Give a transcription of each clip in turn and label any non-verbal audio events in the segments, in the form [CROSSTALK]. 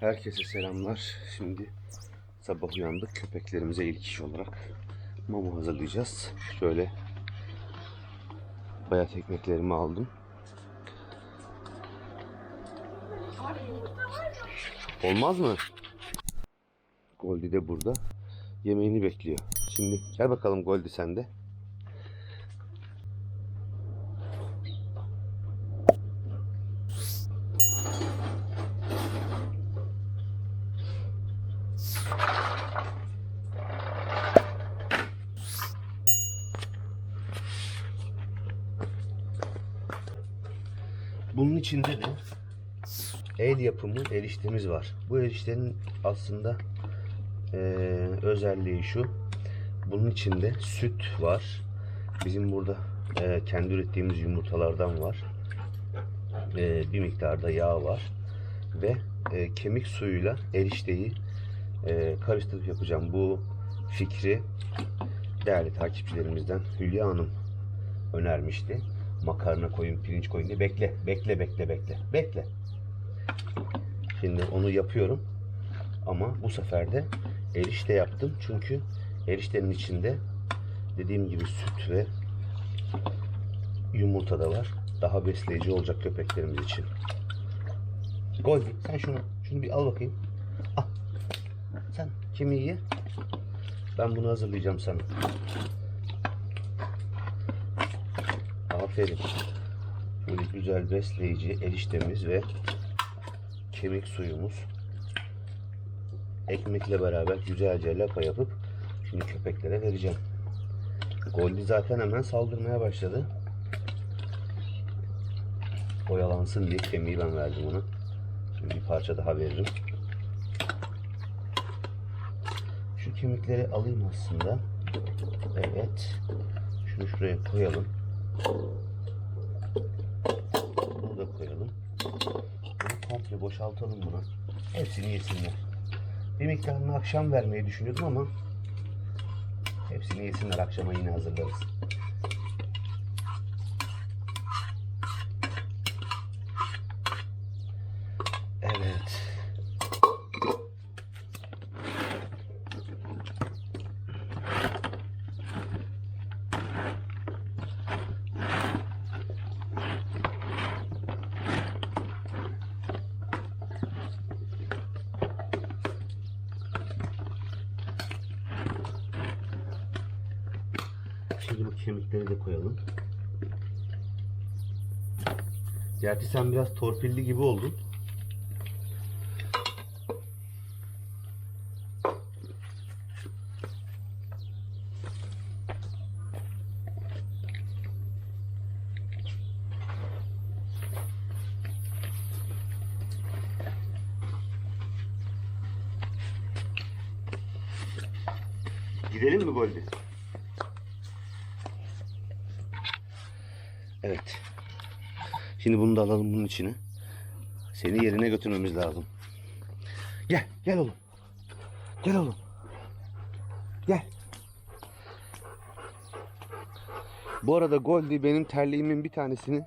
Herkese selamlar. Şimdi sabah uyandık. Köpeklerimize ilk iş olarak mama hazırlayacağız. Şöyle bayat ekmeklerimi aldım. Olmaz mı? Goldi de burada. Yemeğini bekliyor. Şimdi gel bakalım Goldi sen de. Bunun içinde de el yapımı eriştemiz var. Bu eriştenin aslında eee, özelliği şu. Bunun içinde süt var. Bizim burada eee, kendi ürettiğimiz yumurtalardan var. Eee, bir miktarda yağ var. Ve eee, kemik suyuyla erişteyi eee, karıştırıp yapacağım. Bu fikri değerli takipçilerimizden Hülya Hanım önermişti. Makarna koyun, pirinç koyun diye. Bekle, bekle, bekle, bekle. Bekle. Şimdi onu yapıyorum. Ama bu sefer de erişte yaptım. Çünkü eriştenin içinde dediğim gibi süt ve yumurta da var. Daha besleyici olacak köpeklerimiz için. Goldi sen şunu şunu bir al bakayım. Al. Sen kemiği ye. Ben bunu hazırlayacağım sana. Aferin. Böyle güzel besleyici eriştemiz ve kemik suyumuz. Ekmekle beraber güzelce lapa yapıp şimdi köpeklere vereceğim. Goldi zaten hemen saldırmaya başladı. Oyalansın diye kemiği ben verdim ona. Şimdi bir parça daha veririm. Şu kemikleri alayım aslında. Evet. Şunu şuraya koyalım. Bunu da koyalım. Bunu komple boşaltalım buna. Hepsini yesinler. Bir miktarını akşam vermeyi düşünüyordum ama hepsini yesinler. Akşama yine hazırlarız. Evet. Şimdi bu kemikleri de koyalım. Gerçi sen biraz torpilli gibi oldun. Gidelim mi Goldi? Evet. Şimdi bunu da alalım bunun içine. Seni yerine götürmemiz lazım. Gel, gel oğlum. Gel oğlum. Gel. Bu arada Goldie benim terliğimin bir tanesini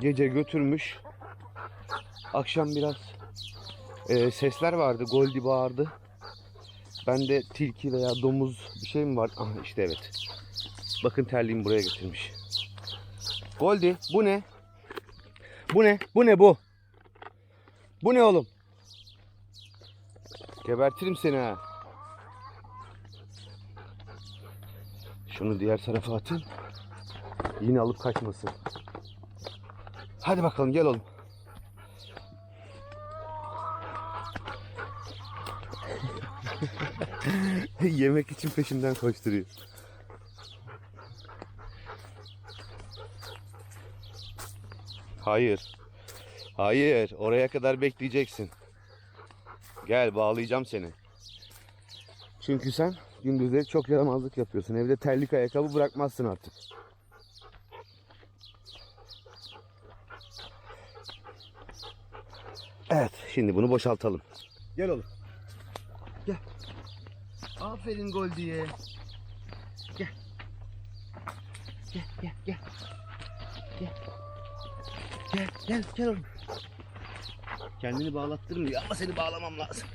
gece götürmüş. Akşam biraz e, sesler vardı. Goldie bağırdı. Ben de tilki veya domuz bir şey mi var? Aha işte evet. Bakın terliğimi buraya getirmiş. Goldi bu ne? Bu ne? Bu ne bu? Bu ne oğlum? Gebertirim seni ha. Şunu diğer tarafa atın. Yine alıp kaçmasın. Hadi bakalım gel oğlum. [LAUGHS] Yemek için peşimden koşturuyor. Hayır. Hayır. Oraya kadar bekleyeceksin. Gel bağlayacağım seni. Çünkü sen gündüzleri çok yaramazlık yapıyorsun. Evde terlik ayakkabı bırakmazsın artık. Evet. Şimdi bunu boşaltalım. Gel oğlum. Gel. Aferin Goldi'ye. Gel. Gel gel gel. Gel. Gel gel gel oğlum. Kendini bağlattırmıyor ama seni bağlamam lazım.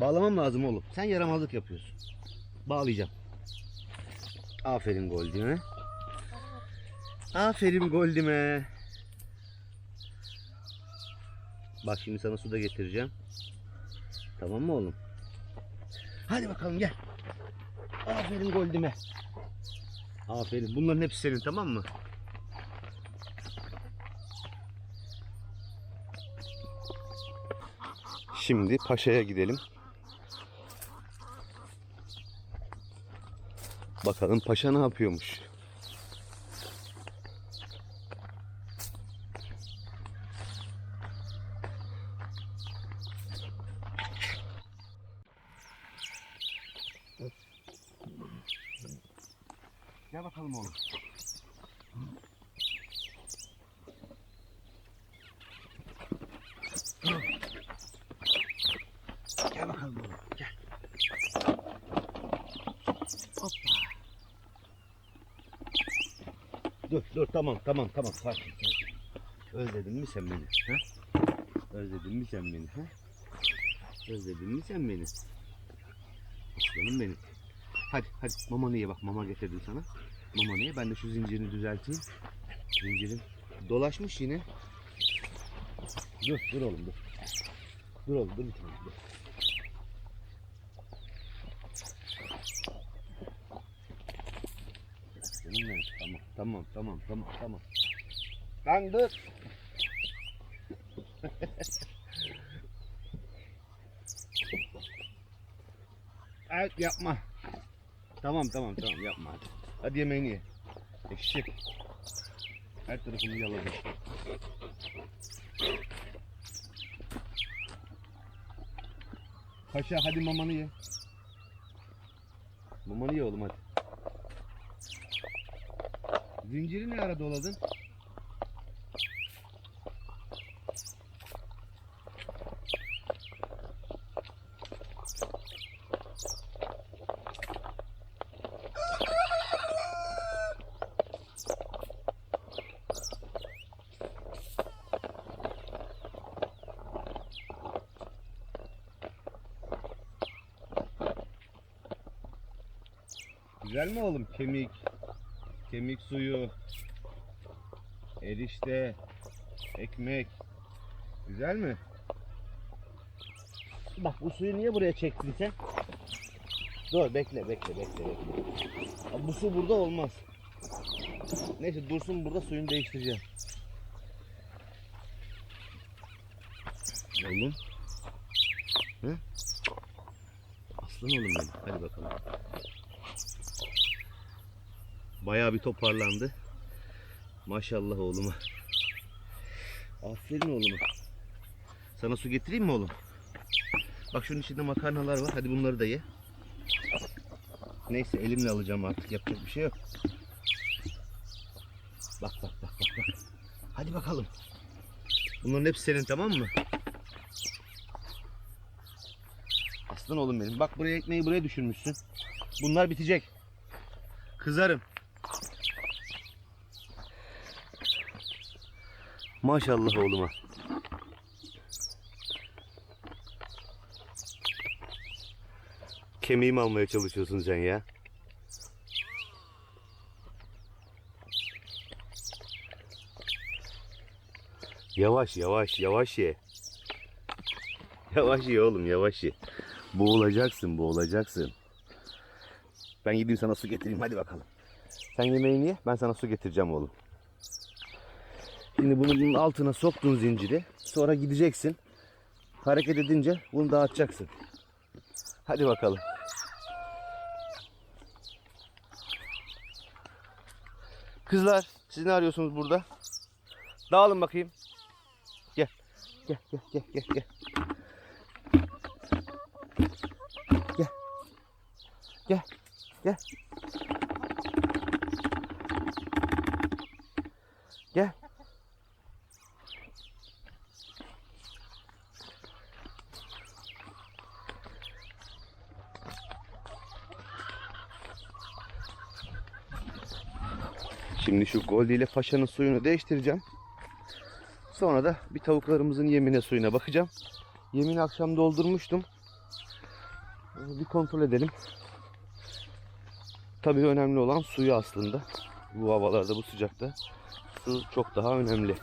Bağlamam lazım oğlum. Sen yaramazlık yapıyorsun. Bağlayacağım. Aferin Goldime. Aferin Goldime. Bak şimdi sana su da getireceğim. Tamam mı oğlum? Hadi bakalım gel. Aferin Goldime. Aferin. Bunların hepsi senin tamam mı? Şimdi Paşa'ya gidelim. Bakalım Paşa ne yapıyormuş. Gel bakalım oğlum. Gel bakalım oğlum. Gel. Hoppa. Dur tamam tamam tamam sakin sakin. Özledin mi sen beni? Ha? Özledin mi sen beni? Ha? Özledin mi sen beni? Aslanım benim. Hadi hadi mamanı ye bak mama getirdim sana. Mamanı ye ben de şu zincirini düzelteyim. Zincirin dolaşmış yine. Dur dur oğlum dur. Dur oğlum dur bir tane dur. Canım benim. Tamam tamam tamam tamam tamam. Lan dur. Evet yapma. Tamam tamam tamam yapma hadi. Hadi yemeğini ye. Eşek. Her tarafını yaladı. Paşa hadi mamanı ye. Mamanı ye oğlum hadi. Zinciri ne ara doladın? Güzel mi oğlum? Kemik, kemik suyu, erişte, ekmek. Güzel mi? Bak bu suyu niye buraya çektin sen? Dur bekle bekle bekle bekle. Abi bu su burada olmaz. Neyse dursun burada suyunu değiştireceğim. Oğlum. Hı? Aslan oğlum benim. Hadi bakalım. Bayağı bir toparlandı. Maşallah oğluma. Aferin oğluma. Sana su getireyim mi oğlum? Bak şunun içinde makarnalar var. Hadi bunları da ye. Neyse elimle alacağım artık. Yapacak bir şey yok. Bak bak bak bak bak. Hadi bakalım. Bunların hepsi senin tamam mı? Aslan oğlum benim. Bak buraya ekmeği buraya düşürmüşsün. Bunlar bitecek. Kızarım. Maşallah oğluma. Kemiğimi almaya çalışıyorsun sen ya. Yavaş yavaş yavaş ye. Yavaş ye oğlum yavaş ye. Boğulacaksın boğulacaksın. Ben gideyim sana su getireyim hadi bakalım. Sen yemeğini ye ben sana su getireceğim oğlum. Şimdi bunu bunun altına soktun zinciri. Sonra gideceksin. Hareket edince bunu dağıtacaksın. Hadi bakalım. Kızlar siz ne arıyorsunuz burada? Dağılın bakayım. Gel. Gel gel gel gel gel. Gel. Gel. Gel. Şimdi şu Goldi ile Paşa'nın suyunu değiştireceğim. Sonra da bir tavuklarımızın yemine suyuna bakacağım. Yemini akşam doldurmuştum. Ee, Bir kontrol edelim. Tabii önemli olan suyu aslında. Bu havalarda, bu sıcakta su çok daha önemli.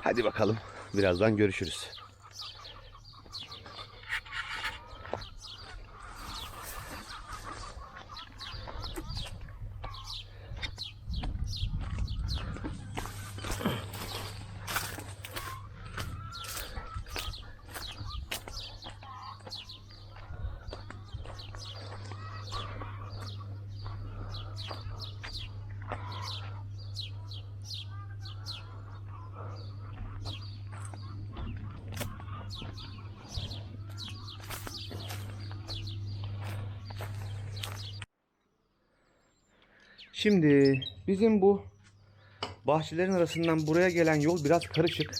Hadi bakalım. Birazdan görüşürüz. Şimdi bizim bu bahçelerin arasından buraya gelen yol biraz karışık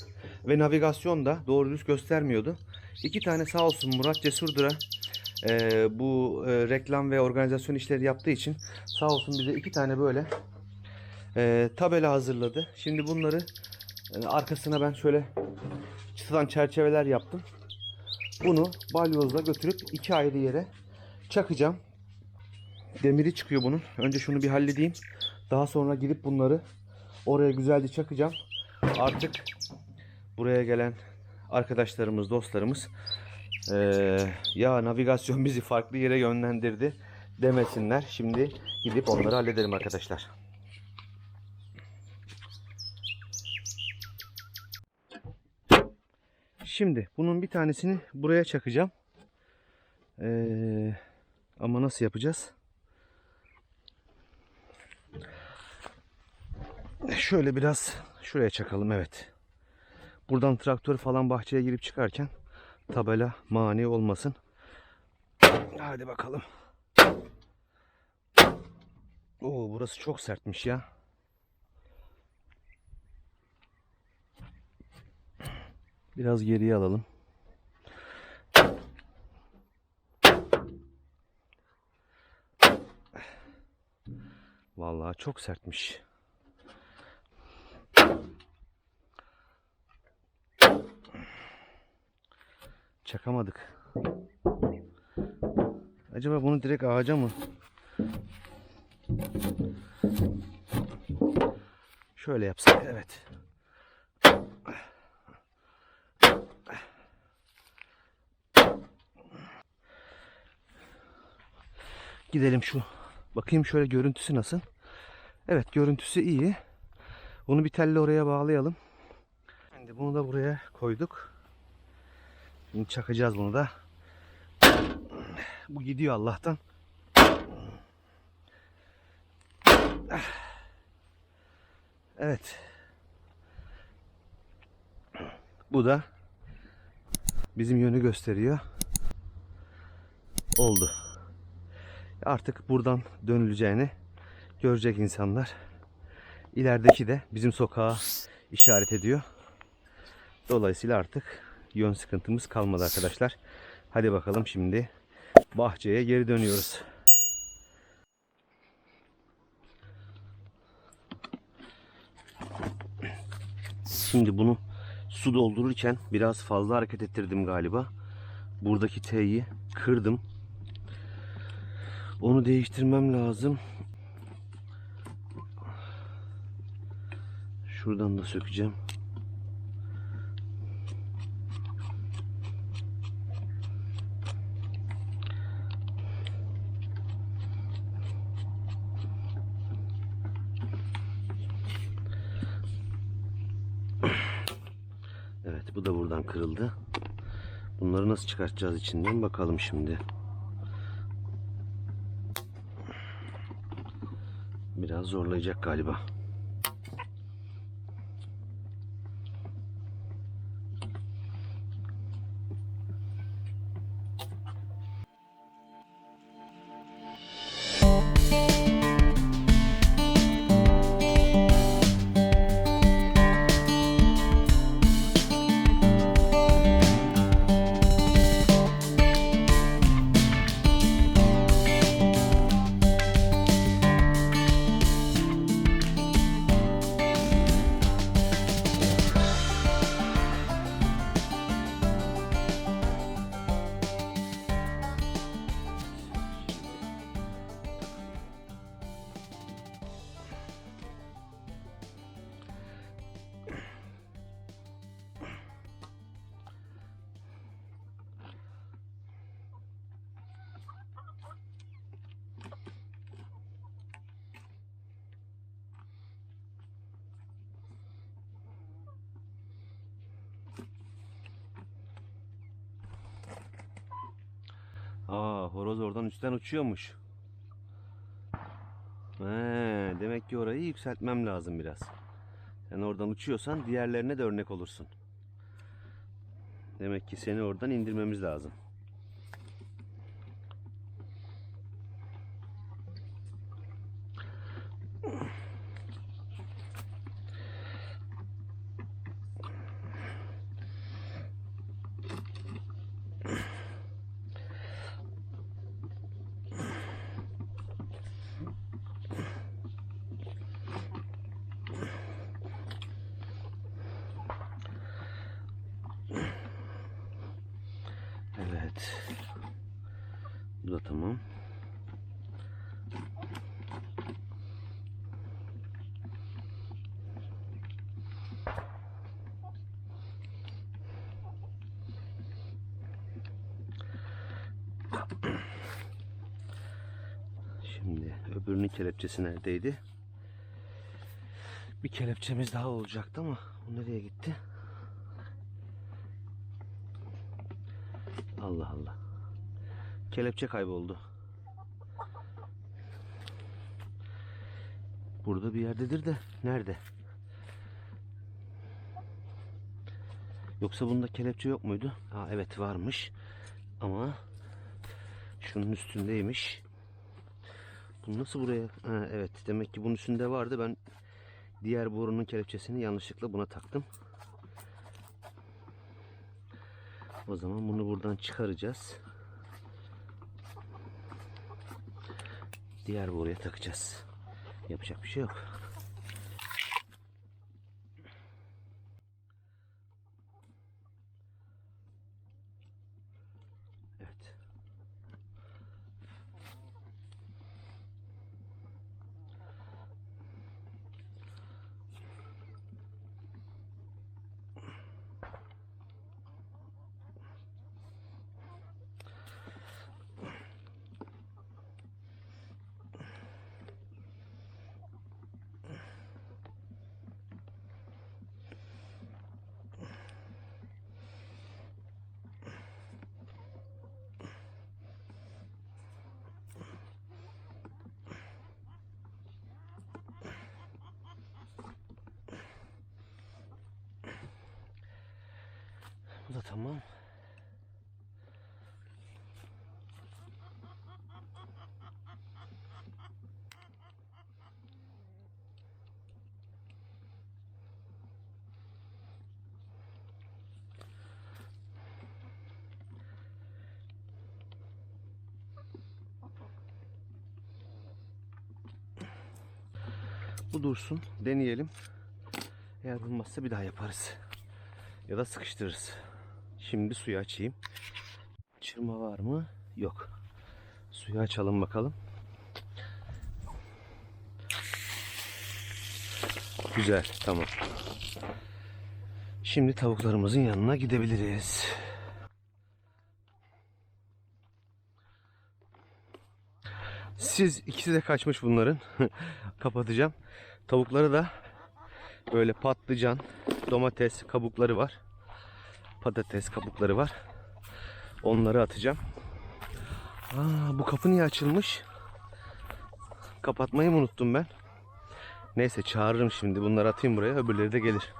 ve navigasyon da doğru düz göstermiyordu. İki tane sağ olsun Murat Cesurdur'a e, bu e, reklam ve organizasyon işleri yaptığı için sağ olsun bize iki tane böyle e, tabela hazırladı. Şimdi bunları e, arkasına ben şöyle çıtadan çerçeveler yaptım. Bunu balyozla götürüp iki ayrı yere çakacağım demiri çıkıyor bunun. Önce şunu bir halledeyim. Daha sonra gidip bunları oraya güzelce çakacağım. Artık buraya gelen arkadaşlarımız, dostlarımız eee, ya navigasyon bizi farklı yere yönlendirdi demesinler. Şimdi gidip onları hallederim arkadaşlar. Şimdi bunun bir tanesini buraya çakacağım. Eee, ama nasıl yapacağız? Şöyle biraz şuraya çakalım evet. Buradan traktör falan bahçeye girip çıkarken tabela mani olmasın. Hadi bakalım. Oo burası çok sertmiş ya. Biraz geriye alalım. Vallahi çok sertmiş. Çakamadık. Acaba bunu direkt ağaca mı? Şöyle yapsak evet. Gidelim şu. Bakayım şöyle görüntüsü nasıl. Evet görüntüsü iyi. Bunu bir telle oraya bağlayalım. Şimdi bunu da buraya koyduk. Şimdi çakacağız bunu da. Bu gidiyor Allah'tan. Evet. Bu da bizim yönü gösteriyor. Oldu. Artık buradan dönüleceğini görecek insanlar. İlerideki de bizim sokağa işaret ediyor. Dolayısıyla artık yön sıkıntımız kalmadı arkadaşlar. Hadi bakalım şimdi bahçeye geri dönüyoruz. Şimdi bunu su doldururken biraz fazla hareket ettirdim galiba. Buradaki T'yi kırdım. Onu değiştirmem lazım. Şuradan da sökeceğim. Evet bu da buradan kırıldı. Bunları nasıl çıkartacağız içinden bakalım şimdi. Biraz zorlayacak galiba. Horoz oradan üstten uçuyormuş. He, demek ki orayı yükseltmem lazım biraz. Sen oradan uçuyorsan diğerlerine de örnek olursun. Demek ki seni oradan indirmemiz lazım. Evet. Da tamam. Şimdi öbürünün kelepçesi neredeydi? Bir kelepçemiz daha olacaktı ama o nereye gitti? Allah Allah. Kelepçe kayboldu. Burada bir yerdedir de nerede? Yoksa bunda kelepçe yok muydu? Ha evet varmış. Ama şunun üstündeymiş. Bu nasıl buraya? Ha, evet demek ki bunun üstünde vardı. Ben diğer borunun kelepçesini yanlışlıkla buna taktım. O zaman bunu buradan çıkaracağız. Diğer boruya takacağız. Yapacak bir şey yok. Evet. Bu da tamam. Bu dursun. Deneyelim. Eğer olmazsa bir daha yaparız. Ya da sıkıştırırız. Şimdi suyu açayım. Çırma var mı? Yok. Suyu açalım bakalım. Güzel, tamam. Şimdi tavuklarımızın yanına gidebiliriz. Siz ikisi de kaçmış bunların. [LAUGHS] Kapatacağım. Tavukları da böyle patlıcan, domates kabukları var. Patates kabukları var. Onları atacağım. Aa, bu kapı niye açılmış? Kapatmayı mı unuttum ben? Neyse çağırırım şimdi. Bunları atayım buraya. Öbürleri de gelir.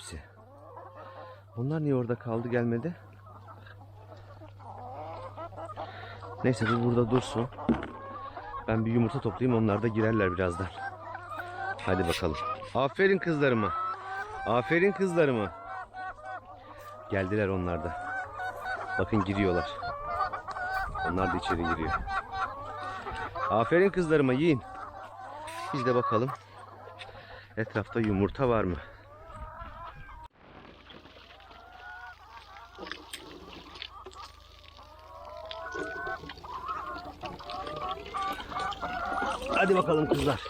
Hepsi. Bunlar niye orada kaldı gelmedi? Neyse bu burada dursun. Ben bir yumurta toplayayım onlar da girerler birazdan. Hadi bakalım. Aferin kızlarıma. Aferin kızlarıma. Geldiler onlar da. Bakın giriyorlar. Onlar da içeri giriyor. Aferin kızlarıma yiyin. Biz de bakalım. Etrafta yumurta var mı? Hadi bakalım kızlar.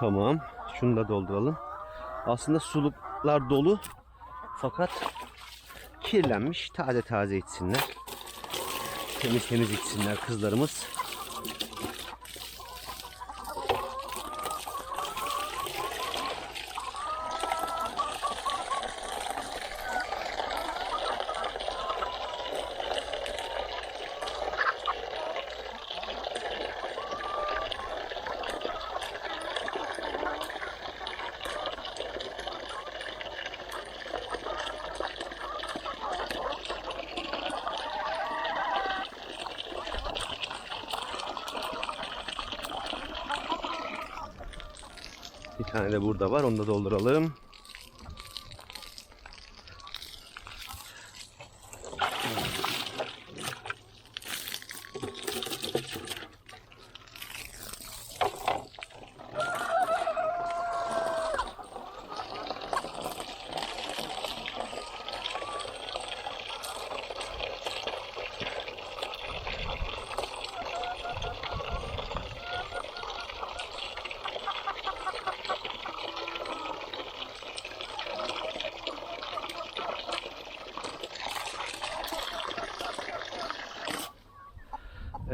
Tamam. Şunu da dolduralım. Aslında suluklar dolu. Fakat kirlenmiş. Taze taze içsinler. Temiz temiz içsinler kızlarımız. Tane de burada var. Onu da dolduralım.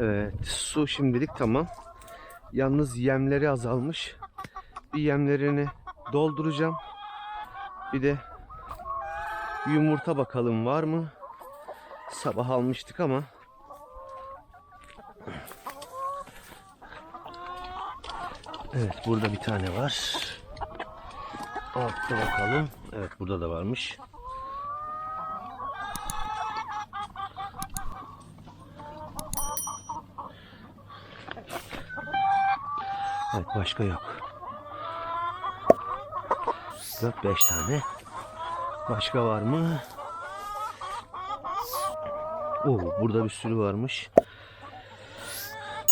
Evet, su şimdilik tamam. Yalnız yemleri azalmış. Bir yemlerini dolduracağım. Bir de yumurta bakalım var mı? Sabah almıştık ama. Evet, burada bir tane var. Altta bakalım. Evet, burada da varmış. Başka yok. 4-5 tane. Başka var mı? Oo, burada bir sürü varmış.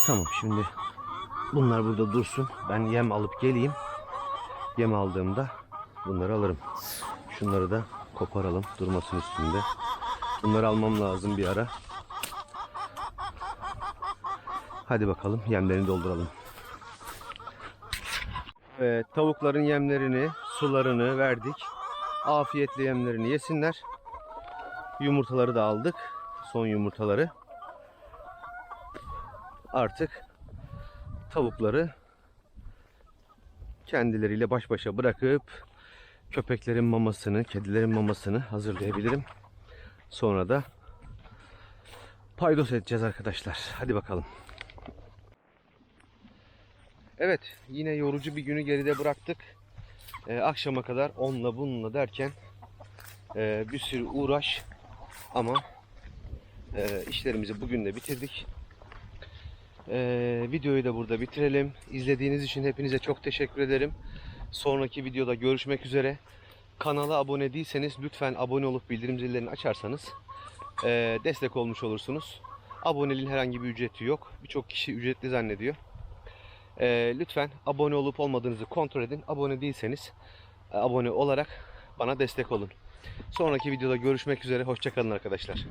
Tamam şimdi bunlar burada dursun. Ben yem alıp geleyim. Yem aldığımda bunları alırım. Şunları da koparalım durmasın üstünde. Bunları almam lazım bir ara. Hadi bakalım yemlerini dolduralım. Evet, tavukların yemlerini, sularını verdik. Afiyetle yemlerini yesinler. Yumurtaları da aldık. Son yumurtaları. Artık tavukları kendileriyle baş başa bırakıp köpeklerin mamasını, kedilerin mamasını hazırlayabilirim. Sonra da paydos edeceğiz arkadaşlar. Hadi bakalım. Evet, yine yorucu bir günü geride bıraktık. Ee, akşama kadar onunla bununla derken e, bir sürü uğraş ama e, işlerimizi bugün de bitirdik. E, videoyu da burada bitirelim. İzlediğiniz için hepinize çok teşekkür ederim. Sonraki videoda görüşmek üzere. Kanala abone değilseniz lütfen abone olup bildirim zillerini açarsanız e, destek olmuş olursunuz. Aboneliğin herhangi bir ücreti yok. Birçok kişi ücretli zannediyor. Ee, lütfen abone olup olmadığınızı kontrol edin. Abone değilseniz e, abone olarak bana destek olun. Sonraki videoda görüşmek üzere. Hoşçakalın arkadaşlar.